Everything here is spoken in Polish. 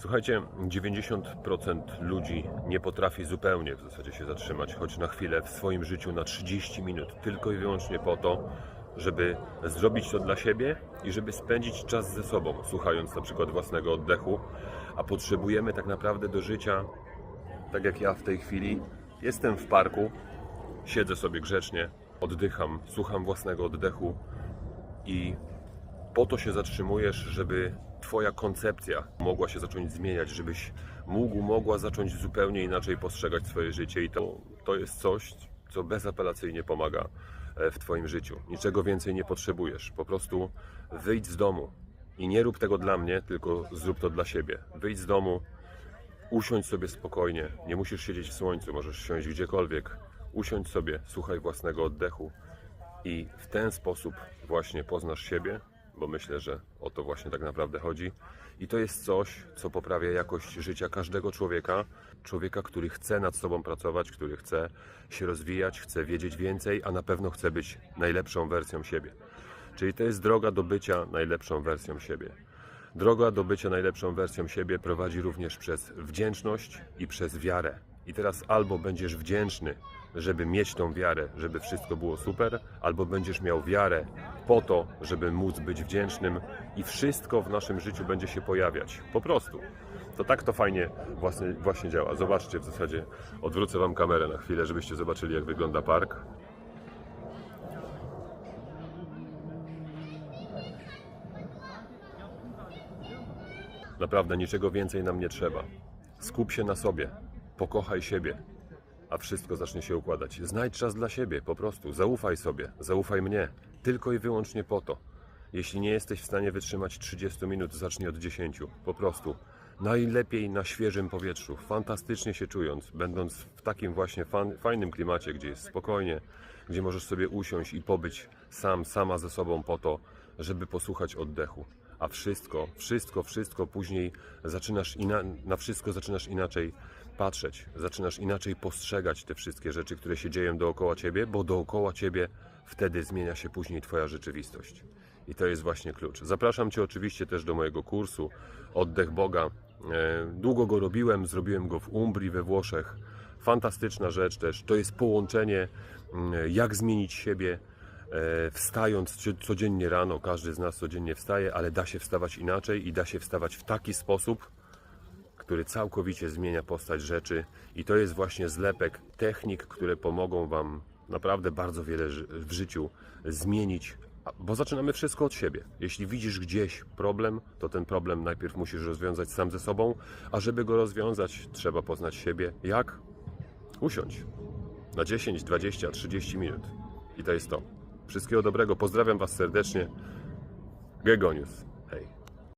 Słuchajcie, 90% ludzi nie potrafi zupełnie w zasadzie się zatrzymać, choć na chwilę w swoim życiu na 30 minut, tylko i wyłącznie po to, żeby zrobić to dla siebie i żeby spędzić czas ze sobą, słuchając na przykład własnego oddechu, a potrzebujemy tak naprawdę do życia, tak jak ja w tej chwili, jestem w parku, siedzę sobie grzecznie, oddycham, słucham własnego oddechu i po to się zatrzymujesz, żeby Twoja koncepcja mogła się zacząć zmieniać, żebyś mógł, mogła zacząć zupełnie inaczej postrzegać swoje życie i to, to jest coś, co bezapelacyjnie pomaga e, w Twoim życiu. Niczego więcej nie potrzebujesz. Po prostu wyjdź z domu i nie rób tego dla mnie, tylko zrób to dla siebie. Wyjdź z domu, usiądź sobie spokojnie, nie musisz siedzieć w słońcu, możesz siąść gdziekolwiek. Usiądź sobie, słuchaj własnego oddechu i w ten sposób właśnie poznasz siebie, bo myślę, że o to właśnie tak naprawdę chodzi. I to jest coś, co poprawia jakość życia każdego człowieka. Człowieka, który chce nad sobą pracować, który chce się rozwijać, chce wiedzieć więcej, a na pewno chce być najlepszą wersją siebie. Czyli to jest droga do bycia najlepszą wersją siebie. Droga do bycia najlepszą wersją siebie prowadzi również przez wdzięczność i przez wiarę. I teraz albo będziesz wdzięczny, żeby mieć tą wiarę, żeby wszystko było super, albo będziesz miał wiarę po to, żeby móc być wdzięcznym i wszystko w naszym życiu będzie się pojawiać. Po prostu. To tak to fajnie właśnie, właśnie działa. Zobaczcie w zasadzie, odwrócę Wam kamerę na chwilę, żebyście zobaczyli jak wygląda park. Naprawdę niczego więcej nam nie trzeba. Skup się na sobie, pokochaj siebie, a wszystko zacznie się układać. Znajdź czas dla siebie, po prostu. Zaufaj sobie, zaufaj mnie. Tylko i wyłącznie po to. Jeśli nie jesteś w stanie wytrzymać 30 minut, zacznij od 10. Po prostu. Najlepiej na świeżym powietrzu, fantastycznie się czując, będąc w takim właśnie fan, fajnym klimacie, gdzie jest spokojnie, gdzie możesz sobie usiąść i pobyć sam, sama ze sobą po to, żeby posłuchać oddechu. A wszystko, wszystko, wszystko później zaczynasz na wszystko zaczynasz inaczej patrzeć, zaczynasz inaczej postrzegać te wszystkie rzeczy, które się dzieją dookoła ciebie, bo dookoła ciebie wtedy zmienia się później Twoja rzeczywistość. I to jest właśnie klucz. Zapraszam Cię oczywiście też do mojego kursu Oddech Boga. E, Długo go robiłem, zrobiłem go w Umbrii we Włoszech. Fantastyczna rzecz też. To jest połączenie, mm, jak zmienić siebie, wstając co- codziennie rano. Każdy z nas codziennie wstaje, ale da się wstawać inaczej i da się wstawać w taki sposób, który całkowicie zmienia postać rzeczy i to jest właśnie zlepek technik, które pomogą Wam naprawdę bardzo wiele w życiu zmienić, bo zaczynamy wszystko od siebie. Jeśli widzisz gdzieś problem, to ten problem najpierw musisz rozwiązać sam ze sobą, a żeby go rozwiązać, trzeba poznać siebie. Jak? Usiądź na 10, 20, 30 minut. I to jest to. Wszystkiego dobrego, pozdrawiam Was serdecznie. Gegonius. Hej.